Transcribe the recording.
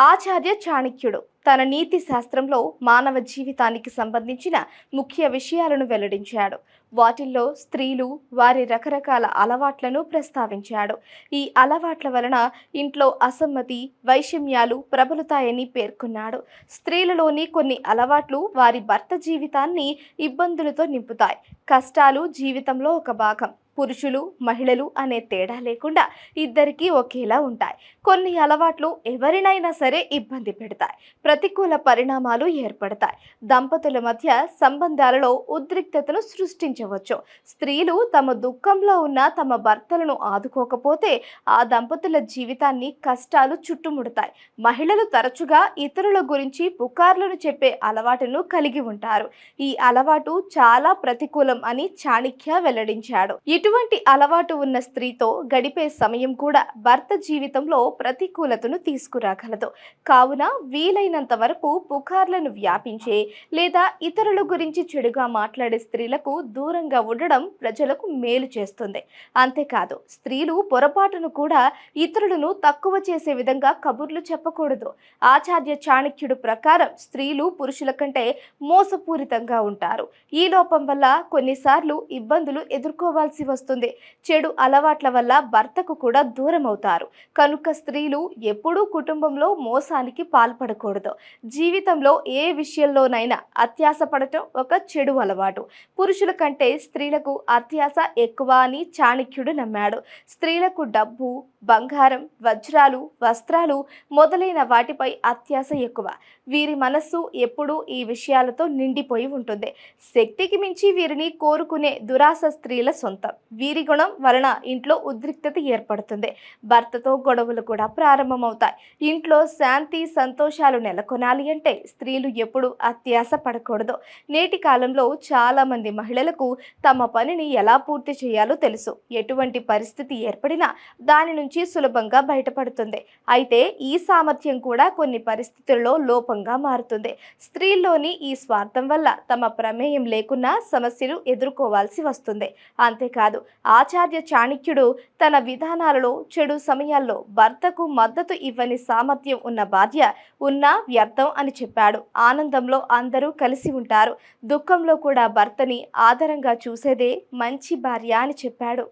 ఆచార్య చాణక్యుడు తన నీతి శాస్త్రంలో మానవ జీవితానికి సంబంధించిన ముఖ్య విషయాలను వెల్లడించాడు. వాటిల్లో స్త్రీలు వారి రకరకాల అలవాట్లను ప్రస్తావించాడు. ఈ అలవాట్ల వలన ఇంట్లో అసమ్మతి వైషమ్యాలు ప్రబలుతాయని పేర్కొన్నాడు. స్త్రీలలోని కొన్ని అలవాట్లు వారి భర్త జీవితాన్ని ఇబ్బందులతో నింపుతాయి. కష్టాలు జీవితంలో ఒక భాగం. పురుషులు మహిళలు అనే తేడా లేకుండా ఇద్దరికీ ఒకేలా ఉంటాయి. కొన్ని అలవాట్లు ఎవరినైనా సరే ఇబ్బంది పెడతాయి. ప్రతికూల పరిణామాలు ఏర్పడతాయి. దంపతుల మధ్య సంబంధాలలో ఉద్రిక్తతను సృష్టించవచ్చు స్త్రీలు తమ దుఃఖంలో ఉన్న తమ భర్తలను ఆదుకోకపోతే ఆ దంపతుల జీవితాన్ని కష్టాలు చుట్టుముడతాయి. మహిళలు తరచుగా ఇతరుల గురించి పుకార్లను చెప్పే అలవాటును కలిగి ఉంటారు. ఈ అలవాటు చాలా ప్రతికూలం అని చాణిక్య వెల్లడించాడు. ఇటువంటి అలవాటు ఉన్న స్త్రీతో గడిపే సమయం కూడా భర్త జీవితంలో ప్రతికూలతను తీసుకురాగలదు. కావున వీలైనంత వరకు పుకార్లను వ్యాపించే లేదా ఇతరుల గురించి చెడుగా మాట్లాడే స్త్రీలకు దూరంగా ఉండడం ప్రజలకు మేలు చేస్తుంది. అంతేకాదు స్త్రీలు పొరపాటును కూడా ఇతరులను తక్కువ చేసే విధంగా కబుర్లు చెప్పకూడదు. ఆచార్య చాణక్యుడు ప్రకారం స్త్రీలు పురుషుల కంటే మోసపూరితంగా ఉంటారు. ఈ లోపం వల్ల కొన్నిసార్లు ఇబ్బందులు ఎదుర్కోవాల్సి వస్తుంది. చెడు అలవాట్ల వల్ల భర్తకు కూడా దూరం అవుతారు కనుక స్త్రీలు ఎప్పుడూ కుటుంబంలో మోసానికి పాల్పడకూడదు. జీవితంలో ఏ విషయంలోనైనా అత్యాస పడటం ఒక చెడు అలవాటు. పురుషుల కంటే స్త్రీలకు అత్యాశ ఎక్కువ అని చాణక్యుడు నమ్మాడు. స్త్రీలకు డబ్బు బంగారం వజ్రాలు వస్త్రాలు మొదలైన వాటిపై అత్యాశ ఎక్కువ. వీరి మనస్సు ఎప్పుడూ ఈ విషయాలతో నిండిపోయి ఉంటుంది. శక్తికి మించి వీరిని కోరుకునే దురాశ స్త్రీల సొంతం. వీరి గుణం వలన ఇంట్లో ఉద్రిక్తత ఏర్పడుతుంది. భర్తతో గొడవలు కూడా ప్రారంభమవుతాయి. ఇంట్లో శాంతి సంతోషాలు నెలకొనాలి అంటే స్త్రీలు ఎప్పుడు అత్యాశ పడకూడదు. నేటి కాలంలో చాలామంది మహిళలకు తమ పనిని ఎలా పూర్తి చేయాలో తెలుసు. ఎటువంటి పరిస్థితి ఏర్పడినా దాని నుంచి సులభంగా బయటపడుతుంది. అయితే ఈ సామర్థ్యం కూడా కొన్ని పరిస్థితుల్లో లోపంగా మారుతుంది. స్త్రీల్లోని ఈ స్వార్థం వల్ల తమ ప్రమేయం లేకున్నా సమస్యలు ఎదుర్కోవాల్సి వస్తుంది. అంతేకాదు ఆచార్య చాణక్యుడు తన విధానాలలో చెడు సమయాల్లో భర్తకు మద్దతు ఇవ్వని సామర్థ్యం ఉన్న భార్య ఉన్నా వ్యర్థం అని చెప్పాడు. ఆనందంలో అందరూ కలిసి ఉంటారు. దుఃఖంలో కూడా భర్తని ఆదరంగా చూసేదే మంచి భార్య అని చెప్పాడు.